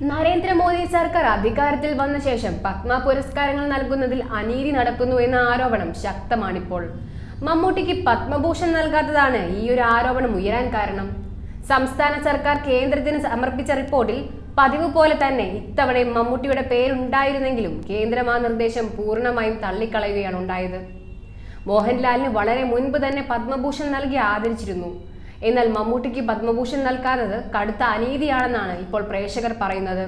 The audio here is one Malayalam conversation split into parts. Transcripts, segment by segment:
നരേന്ദ്രമോദി സർക്കാർ അധികാരത്തിൽ വന്ന ശേഷം പത്മ പുരസ്കാരങ്ങൾ നൽകുന്നതിൽ അനീതി നടക്കുന്നു എന്ന ആരോപണം ശക്തമാണിപ്പോൾ. മമ്മൂട്ടിക്ക് പത്മഭൂഷൺ നൽകാത്തതാണ് ഈ ഒരു ആരോപണം ഉയരാൻ കാരണം. സംസ്ഥാന സർക്കാർ കേന്ദ്രത്തിന് സമർപ്പിച്ച റിപ്പോർട്ടിൽ പതിവ് പോലെ തന്നെ ഇത്തവണയും മമ്മൂട്ടിയുടെ പേരുണ്ടായിരുന്നെങ്കിലും കേന്ദ്രം ആ നിർദ്ദേശം പൂർണമായും തള്ളിക്കളയുകയാണ് ഉണ്ടായത്. മോഹൻലാലിന് വളരെ മുൻപ് തന്നെ പത്മഭൂഷൺ നൽകി ആദരിച്ചിരുന്നു. എന്നാൽ മമ്മൂട്ടിക്ക് പത്മഭൂഷൺ നൽകാത്തത് കടുത്ത അനീതിയാണെന്നാണ് ഇപ്പോൾ പ്രേക്ഷകർ പറയുന്നത്.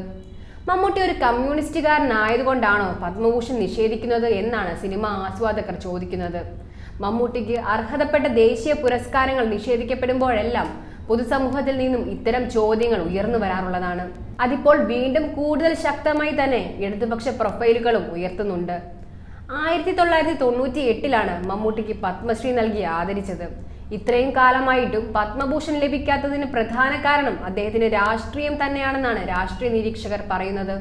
മമ്മൂട്ടി ഒരു കമ്മ്യൂണിസ്റ്റുകാരനായതുകൊണ്ടാണോ പത്മഭൂഷൺ നിഷേധിക്കുന്നത് എന്നാണ് സിനിമ ആസ്വാദകർ ചോദിക്കുന്നത്. മമ്മൂട്ടിക്ക് അർഹതപ്പെട്ട ദേശീയ പുരസ്കാരങ്ങൾ നിഷേധിക്കപ്പെടുമ്പോഴെല്ലാം പൊതുസമൂഹത്തിൽ നിന്നും ഇത്തരം ചോദ്യങ്ങൾ ഉയർന്നു വരാറുള്ളതാണ്. അതിപ്പോൾ വീണ്ടും കൂടുതൽ ശക്തമായി തന്നെ ഇടതുപക്ഷ പ്രൊഫൈലുകളും ഉയർത്തുന്നുണ്ട്. ആയിരത്തി തൊള്ളായിരത്തി തൊണ്ണൂറ്റി എട്ടിലാണ് മമ്മൂട്ടിക്ക് പത്മശ്രീ നൽകി ആദരിച്ചത്. ഇത്രയും കാലമായിട്ടും പത്മഭൂഷൺ ലഭിക്കാത്തതിന് പ്രധാന കാരണം അദ്ദേഹത്തിന് രാഷ്ട്രീയം തന്നെയാണെന്നാണ് രാഷ്ട്രീയ നിരീക്ഷകർ പറയുന്നത്.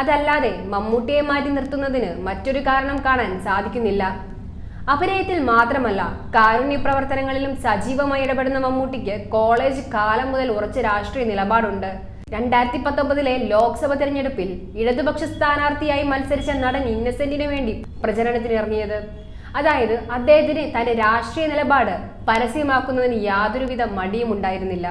അതല്ലാതെ മമ്മൂട്ടിയെ മാറ്റി നിർത്തുന്നതിന് മറ്റൊരു കാരണം കാണാൻ സാധിക്കുന്നില്ല. അഭിനയത്തിൽ മാത്രമല്ല കാരുണ്യ പ്രവർത്തനങ്ങളിലും സജീവമായി ഇടപെടുന്ന മമ്മൂട്ടിക്ക് കോളേജ് കാലം മുതൽ ഉറച്ച രാഷ്ട്രീയ നിലപാടുണ്ട്. രണ്ടായിരത്തി പത്തൊമ്പതിലെ ലോക്സഭ തെരഞ്ഞെടുപ്പിൽ ഇടതുപക്ഷ സ്ഥാനാർത്ഥിയായി മത്സരിച്ച നടൻ ഇന്നസെന്റിനു വേണ്ടി പ്രചരണത്തിനിറങ്ങിയത്. അതായത് അദ്ദേഹത്തിന് തന്റെ രാഷ്ട്രീയ നിലപാട് പരസ്യമാക്കുന്നതിന് യാതൊരുവിധ മടിയും ഉണ്ടായിരുന്നില്ല.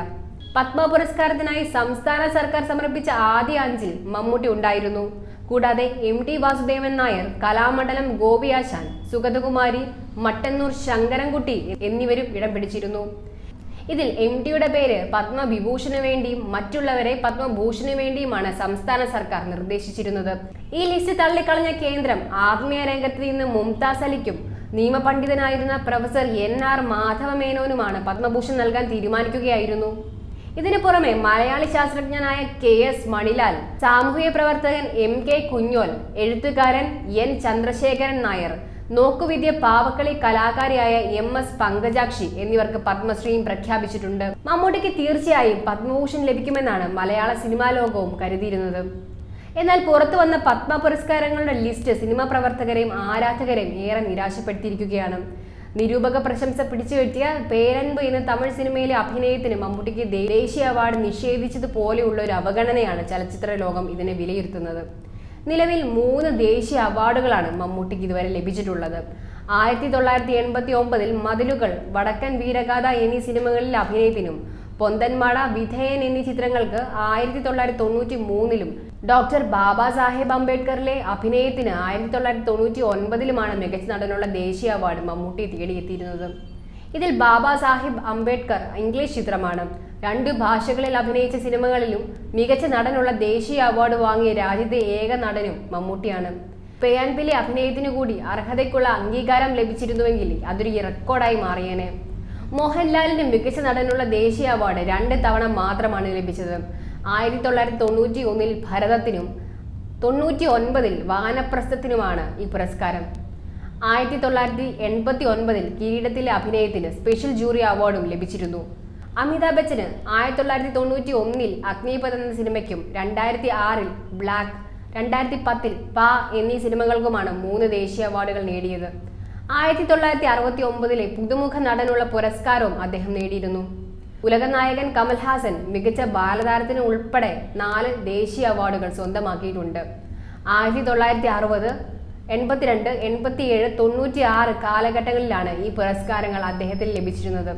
പത്മ പുരസ്കാരത്തിനായി സംസ്ഥാന സർക്കാർ സമർപ്പിച്ച ആദ്യ അഞ്ചിൽ മമ്മൂട്ടി ഉണ്ടായിരുന്നു. കൂടാതെ എം ടി വാസുദേവൻ നായർ കലാമണ്ഡലം ഗോപിയാശാൻ സുഗതകുമാരി മട്ടന്നൂർ ശങ്കരൻകുട്ടി എന്നിവരും ഇടം പിടിച്ചിരുന്നു ഇതിൽ എം ടിയുടെ പേര് പത്മവിഭൂഷണു വേണ്ടിയും മറ്റുള്ളവരെ പത്മഭൂഷണു വേണ്ടിയുമാണ് സംസ്ഥാന സർക്കാർ നിർദ്ദേശിച്ചിരുന്നത്. ഈ ലിസ്റ്റ് തള്ളിക്കളഞ്ഞ കേന്ദ്രം ആത്മീയ രംഗത്ത് നിന്ന് മുംതാസ് അലിക്കും നിയമപണ്ഡിതനായിരുന്ന പ്രൊഫസർ എൻ ആർ മാധവമേനോനുമാണ് പത്മഭൂഷൺ നൽകാൻ തീരുമാനിക്കുകയായിരുന്നു. ഇതിനു പുറമെ മലയാളി ശാസ്ത്രജ്ഞനായ കെ എസ് മണിലാൽ സാമൂഹ്യ പ്രവർത്തകൻ എം കെ കുഞ്ഞോൽ എഴുത്തുകാരൻ എൻ ചന്ദ്രശേഖരൻ നായർ നോക്കുവിദ്യ പാവക്കളി കലാകാരിയായ എം എസ് പങ്കജാക്ഷി എന്നിവർക്ക് പത്മശ്രീയും പ്രഖ്യാപിച്ചിട്ടുണ്ട്. മമ്മൂട്ടിക്ക് തീർച്ചയായും പത്മഭൂഷൺ ലഭിക്കുമെന്നാണ് മലയാള സിനിമാ ലോകവും കരുതിയിരുന്നത്. എന്നാൽ പുറത്തു വന്ന പത്മ പുരസ്കാരങ്ങളുടെ ലിസ്റ്റ് സിനിമാ പ്രവർത്തകരെയും ആരാധകരെയും ഏറെ നിരാശപ്പെടുത്തിയിരിക്കുകയാണ്. നിരൂപക പ്രശംസ പിടിച്ചു കിട്ടിയ പേരൻപ് എന്ന തമിഴ് സിനിമയിലെ അഭിനയത്തിന് മമ്മൂട്ടിക്ക് ദേശീയ അവാർഡ് നിഷേധിച്ചതുപോലെയുള്ള ഒരു അവഗണനയാണ് ചലച്ചിത്ര ലോകം ഇതിനെ വിലയിരുത്തുന്നത്. നിലവിൽ മൂന്ന് ദേശീയ അവാർഡുകളാണ് മമ്മൂട്ടിക്ക് ഇതുവരെ ലഭിച്ചിട്ടുള്ളത്. ആയിരത്തി തൊള്ളായിരത്തി എൺപത്തി ഒമ്പതിൽ മതിലുകൾ വടക്കൻ വീരഗാഥ എന്നീ സിനിമകളിലെ അഭിനയത്തിനും പൊന്തന്മാട വിധേയൻ എന്നീ ചിത്രങ്ങൾക്ക് ആയിരത്തി തൊള്ളായിരത്തി തൊണ്ണൂറ്റി മൂന്നിലും ഡോക്ടർ ബാബാ സാഹേബ് അംബേദ്കറിലെ അഭിനയത്തിന് ആയിരത്തി തൊള്ളായിരത്തി തൊണ്ണൂറ്റി ഒൻപതിലുമാണ് മികച്ച നടനുള്ള ദേശീയ അവാർഡ് മമ്മൂട്ടി തേടിയെത്തിയിരുന്നത്. ഇതിൽ ബാബാ സാഹിബ് അംബേദ്കർ ഇംഗ്ലീഷ് ചിത്രമാണ്. രണ്ട് ഭാഷകളിൽ അഭിനയിച്ച സിനിമകളിലും മികച്ച നടനുള്ള ദേശീയ അവാർഡ് വാങ്ങിയ രാജ്യത്തെ ഏക നടനും മമ്മൂട്ടിയാണ്. പേയാൻപിലെ അഭിനയത്തിനു കൂടി അർഹതയ്ക്കുള്ള അംഗീകാരം ലഭിച്ചിരുന്നുവെങ്കിൽ അതൊരു റെക്കോർഡായി മാറിയേനെ. മോഹൻലാലിന് മികച്ച നടനുള്ള ദേശീയ അവാർഡ് രണ്ട് തവണ മാത്രമാണ് ലഭിച്ചത്. ആയിരത്തി തൊള്ളായിരത്തി തൊണ്ണൂറ്റി ഒന്നിൽ ഭരതത്തിനും തൊണ്ണൂറ്റി ഒൻപതിൽ വാനപ്രസ്ഥത്തിനുമാണ് ഈ പുരസ്കാരം. ആയിരത്തി തൊള്ളായിരത്തി എൺപത്തി ഒൻപതിൽ കിരീടത്തിലെ അഭിനയത്തിന് സ്പെഷ്യൽ ജൂറി അവാർഡും ലഭിച്ചിരുന്നു. അമിതാഭ് ബച്ചന് ആയിരത്തി തൊള്ളായിരത്തി തൊണ്ണൂറ്റി ഒന്നിൽ അഗ്നിപഥ് എന്ന സിനിമയ്ക്കും രണ്ടായിരത്തി ആറിൽ ബ്ലാക്ക് രണ്ടായിരത്തി പത്തിൽ പാ എന്നീ സിനിമകൾക്കുമാണ് മൂന്ന് ദേശീയ അവാർഡുകൾ നേടിയത്. ആയിരത്തി തൊള്ളായിരത്തി അറുപത്തി ഒമ്പതിലെ പുതുമുഖ നടനുള്ള പുരസ്കാരവും അദ്ദേഹം നേടിയിരുന്നു. ഉലകനായകൻ കമൽഹാസൻ മികച്ച ബാലതാരത്തിന് ഉൾപ്പെടെ നാല് ദേശീയ അവാർഡുകൾ സ്വന്തമാക്കിയിട്ടുണ്ട്. ആയിരത്തി തൊള്ളായിരത്തി അറുപത് എൺപത്തിരണ്ട് എൺപത്തിയേഴ് തൊണ്ണൂറ്റി ആറ് കാലഘട്ടങ്ങളിലാണ് ഈ പുരസ്കാരങ്ങൾ അദ്ദേഹത്തിന് ലഭിച്ചിരുന്നത്.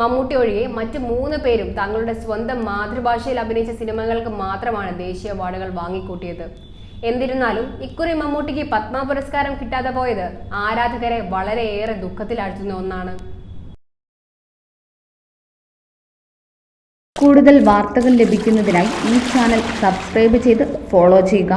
മമ്മൂട്ടി ഒഴികെ മറ്റ് മൂന്ന് പേരും തങ്ങളുടെ സ്വന്തം മാതൃഭാഷയിൽ അഭിനയിച്ച സിനിമകൾക്ക് മാത്രമാണ് ദേശീയ അവാർഡുകൾ വാങ്ങിക്കൂട്ടിയത്. എന്നിരുന്നാലും ഇക്കുറി മമ്മൂട്ടിക്ക് പത്മ പുരസ്കാരം കിട്ടാതെ പോയത് ആരാധകരെ വളരെയേറെ ദുഃഖത്തിലാഴ്ത്തുന്ന ഒന്നാണ്. കൂടുതൽ വാർത്തകൾ ലഭിക്കുന്നതിനായി ഈ ചാനൽ സബ്സ്ക്രൈബ് ചെയ്ത് ഫോളോ ചെയ്യുക.